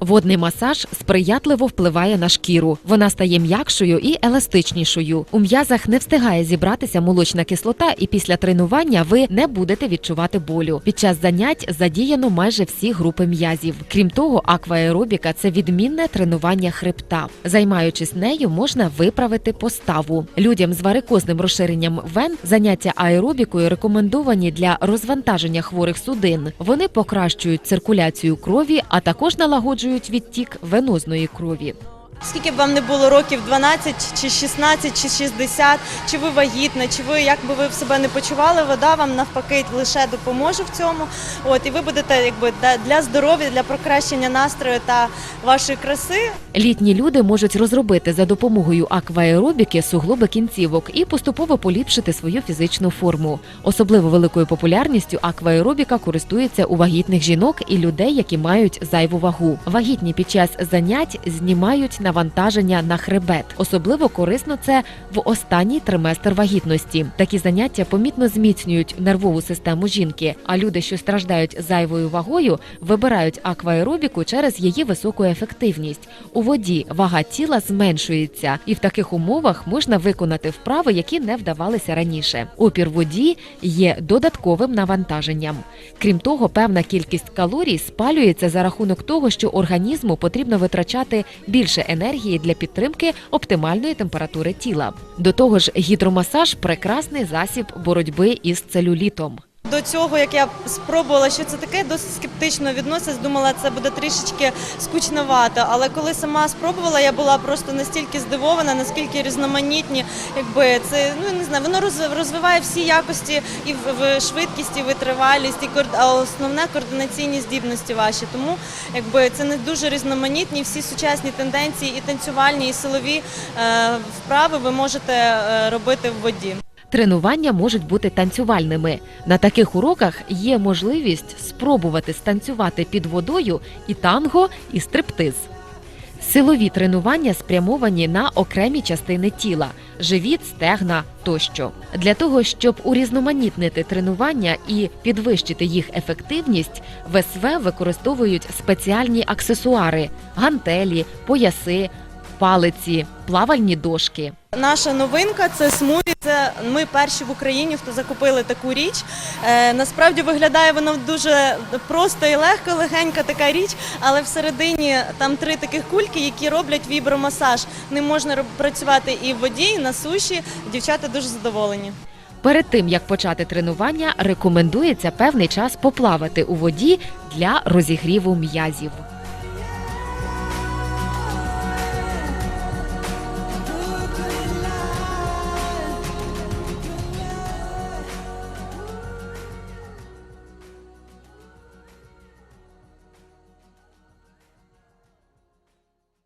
Водний масаж сприятливо впливає на шкіру. Вона стає м'якшою і еластичнішою. У м'язах не встигає зібратися молочна кислота, і після тренування ви не будете відчувати болю. Під час занять задіяно майже всі групи м'язів. Крім того, акваеробіка це відмінне тренування хребта. Займаючись нею, можна виправити поставу. Людям з варикозним розширенням вен заняття аеробікою рекомендовані для розвантаження хворих судин. Вони покращують циркуляцію крові, а також налагоджують відтік венозної крові. Скільки б вам не було років 12 чи 16 чи 60, чи ви вагітна, чи ви як би ви в себе не почували, вода вам навпаки лише допоможе в цьому. От і ви будете якби для здоров'я, для покращення настрою та вашої краси Літні люди можуть розробити за допомогою акваеробіки суглоби кінцівок і поступово поліпшити свою фізичну форму. Особливо великою популярністю акваеробіка користується у вагітних жінок і людей, які мають зайву вагу. Вагітні під час занять знімають навантаження на хребет. Особливо корисно це в останній триместр вагітності. Такі заняття помітно зміцнюють нервову систему жінки. А люди, що страждають зайвою вагою, вибирають акваеробіку через її високу ефективність. У воді вага тіла зменшується, і в таких умовах можна виконати вправи, які не вдавалися раніше. Опір воді є додатковим навантаженням. Крім того, певна кількість калорій спалюється за рахунок того, що організму потрібно витрачати більше енергії для підтримки оптимальної температури тіла. До того ж, гідромасаж прекрасний засіб боротьби із целюлітом. До цього, як я спробувала, що це таке, досить скептично відносилась, думала, це буде трішечки скучновато. Але коли сама спробувала, я була просто настільки здивована, наскільки різноманітні, якби це ну не знаю, воно розвиває всі якості і в, швидкість, і витривалість, і а основне координаційні здібності ваші. Тому якби це не дуже різноманітні. Всі сучасні тенденції, і танцювальні, і силові е, вправи ви можете е, робити в воді. Тренування можуть бути танцювальними. На таких уроках є можливість спробувати станцювати під водою і танго, і стриптиз. Силові тренування спрямовані на окремі частини тіла живіт, стегна тощо. Для того, щоб урізноманітнити тренування і підвищити їх ефективність, в СВ використовують спеціальні аксесуари: гантелі, пояси, палиці, плавальні дошки. Наша новинка це смуві. Це ми перші в Україні, хто закупили таку річ. Е, насправді виглядає воно дуже просто і легко, легенька така річ, але всередині там три таких кульки, які роблять вібромасаж. Ним можна працювати і в воді, і на суші. Дівчата дуже задоволені. Перед тим як почати тренування, рекомендується певний час поплавати у воді для розігріву м'язів.